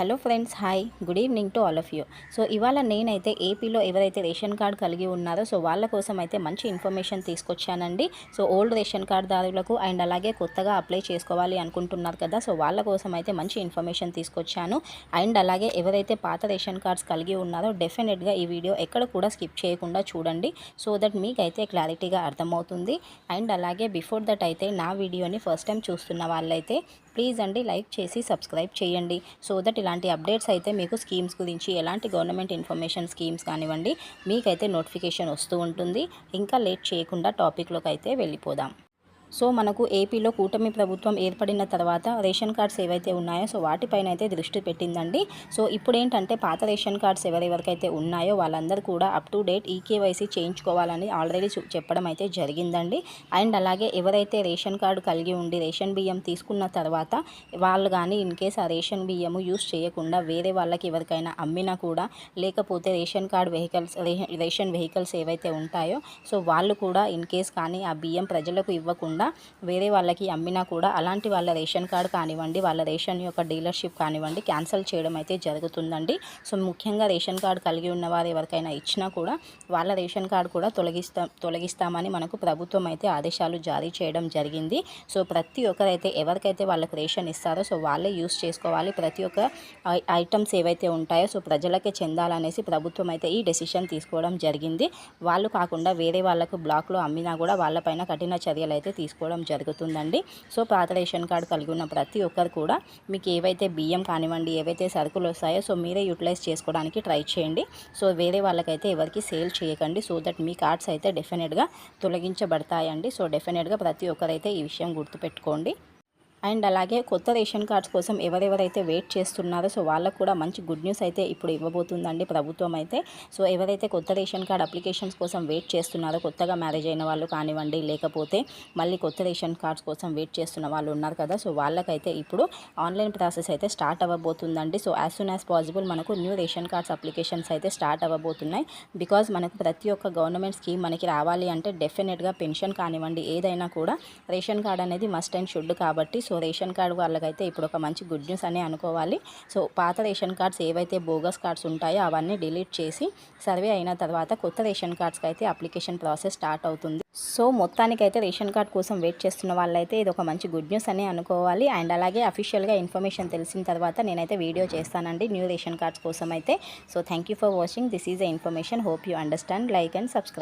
Hello friends hi. Good evening to all of you. So ఇవాళ నేనైతే ఏపీలో ఎవరైతే రేషన్ కార్డ్ కలిగి ఉన్నారో సో వాళ్ళ కోసం అయితే మంచి ఇన్ఫర్మేషన్ తీసుకొచ్చానండి. సో ఓల్డ్ రేషన్ కార్డుదారులకు అండ్ అలాగే కొత్తగా అప్లై చేసుకోవాలి అనుకుంటున్నారు కదా సో వాళ్ళ కోసం అయితే మంచి ఇన్ఫర్మేషన్ తీసుకొచ్చాను. అండ్ అలాగే ఎవరైతే పాత రేషన్ కార్డ్స్ కలిగి ఉన్నారో డెఫినెట్గా ఈ వీడియో ఎక్కడ కూడా స్కిప్ చేయకుండా చూడండి. సో దట్ మీకైతే క్లారిటీగా అర్థమవుతుంది. అండ్ అలాగే బిఫోర్ దట్ అయితే నా వీడియోని ఫస్ట్ టైం చూస్తున్న వాళ్ళైతే ప్లీజ్ అండి లైక్ చేసి సబ్స్క్రైబ్ చేయండి. సో దట్ ఇలాంటి అప్డేట్స్ అయితే మీకు స్కీమ్స్ గురించి ఎలాంటి గవర్నమెంట్ ఇన్ఫర్మేషన్ స్కీమ్స్ కానివ్వండి మీకైతే నోటిఫికేషన్ వస్తూ ఉంటుంది. ఇంకా లేట్ చేయకుండా టాపిక్లోకి అయితే వెళ్ళిపోదాం. సో మనకు ఏపీలో కూటమి ప్రభుత్వం ఏర్పడిన తర్వాత రేషన్ కార్డ్స్ ఏవైతే ఉన్నాయో సో వాటిపైన అయితే దృష్టి పెట్టిందండి. సో ఇప్పుడు ఏంటంటే పాత రేషన్ కార్డ్స్ ఎవరెవరికైతే ఉన్నాయో వాళ్ళందరూ కూడా up to date e KYC చేయించుకోవాలని ఆల్రెడీ చెప్పడం అయితే జరిగిందండి. అండ్ అలాగే ఎవరైతే రేషన్ కార్డు కలిగి ఉండి రేషన్ బియ్యం తీసుకున్న తర్వాత వాళ్ళు కానీ ఇన్ కేస్ ఆ రేషన్ బియ్యము యూస్ చేయకుండా వేరే వాళ్ళకి ఎవరికైనా అమ్మినా కూడా లేకపోతే ration card vehicles ration vehicles ఏవైతే ఉంటాయో సో వాళ్ళు కూడా ఇన్ కేస్ కానీ ఆ బియ్యం ప్రజలకు ఇవ్వకుండా వేరే వాళ్ళకి అమ్మినా కూడా అలాంటి వాళ్ళ రేషన్ కార్డు కానివ్వండి వాళ్ళ రేషన్ యొక్క డీలర్షిప్ కానివ్వండి క్యాన్సిల్ చేయడం అయితే జరుగుతుందండి. సో ముఖ్యంగా రేషన్ కార్డు కలిగి ఉన్న వారు ఎవరికైనా ఇచ్చినా కూడా వాళ్ళ రేషన్ కార్డు కూడా తొలగిస్తా తొలగిస్తామని మనకు ప్రభుత్వం అయితే ఆదేశాలు జారీ చేయడం జరిగింది. సో ప్రతి ఒక్కరైతే ఎవరికైతే వాళ్ళకి రేషన్ ఇస్తారో సో వాళ్ళే యూస్ చేసుకోవాలి. ప్రతి ఒక్క ఐటమ్స్ ఏవైతే ఉంటాయో సో ప్రజలకే చెందాలనేసి ప్రభుత్వం అయితే ఈ డెసిషన్ తీసుకోవడం జరిగింది. వాళ్ళు కాకుండా వేరే వాళ్ళకు బ్లాక్లో అమ్మినా కూడా వాళ్ళపైన కఠిన చర్యలు అయితే తీసుకోవడం జరుగుతుందండి. సో పాత రేషన్ కార్డు కలిగి ఉన్న ప్రతి ఒక్కరు కూడా మీకు ఏవైతే బియ్యం కానివ్వండి ఏవైతే సరుకులు వస్తాయో సో మీరే యూటిలైజ్ చేసుకోవడానికి ట్రై చేయండి. సో వేరే వాళ్ళకైతే ఎవరికి సేల్ చేయకండి. సో దట్ మీ కార్డ్స్ అయితే డెఫినెట్గా తొలగించబడతాయండి. సో డెఫినెట్గా ప్రతి ఒక్కరైతే ఈ విషయం గుర్తుపెట్టుకోండి. అండ్ అలాగే కొత్త రేషన్ కార్డ్స్ కోసం ఎవరెవరైతే వెయిట్ చేస్తున్నారో సో వాళ్ళకు కూడా మంచి గుడ్ న్యూస్ అయితే ఇప్పుడు ఇవ్వబోతుందండి ప్రభుత్వం అయితే. సో ఎవరైతే కొత్త రేషన్ కార్డ్ అప్లికేషన్స్ కోసం వెయిట్ చేస్తున్నారో కొత్తగా మ్యారేజ్ అయిన వాళ్ళు కానివ్వండి లేకపోతే మళ్ళీ కొత్త రేషన్ కార్డ్స్ కోసం వెయిట్ చేస్తున్న వాళ్ళు ఉన్నారు కదా సో వాళ్ళకైతే ఇప్పుడు ఆన్లైన్ ప్రాసెస్ అయితే start అవ్వబోతుందండి. So as soon as possible మనకు న్యూ రేషన్ కార్డ్స్ అప్లికేషన్స్ అయితే స్టార్ట్ అవ్వబోతున్నాయి. బికాజ్ మనకు ప్రతి ఒక్క గవర్నమెంట్ స్కీమ్ మనకి రావాలి అంటే డెఫినెట్గా పెన్షన్ కానివ్వండి ఏదైనా కూడా రేషన్ కార్డ్ అనేది మస్ట్ అండ్ షుడ్ కాబట్టి సో రేషన్ కార్డు వాళ్ళకైతే ఇప్పుడు ఒక మంచి గుడ్ న్యూస్ అనే అనుకోవాలి. సో పాత రేషన్ కార్డ్స్ ఏవైతే బోగస్ కార్డ్స్ ఉంటాయో అవన్నీ డిలీట్ చేసి సర్వే అయిన తర్వాత కొత్త రేషన్ కార్డ్స్కి అయితే అప్లికేషన్ ప్రాసెస్ స్టార్ట్ అవుతుంది. సో మొత్తానికైతే రేషన్ కార్డ్ కోసం వెయిట్ చేస్తున్న వాళ్ళైతే ఇది ఒక మంచి గుడ్ న్యూస్ అని అనుకోవాలి. అండ్ అలాగే అఫీషియల్గా ఇన్ఫర్మేషన్ తెలిసిన తర్వాత నేనైతే వీడియో చేస్తానండి న్యూ రేషన్ కార్డ్స్ కోసం అయితే. So thank you for watching. This is a information. Hope you understand. Like and subscribe.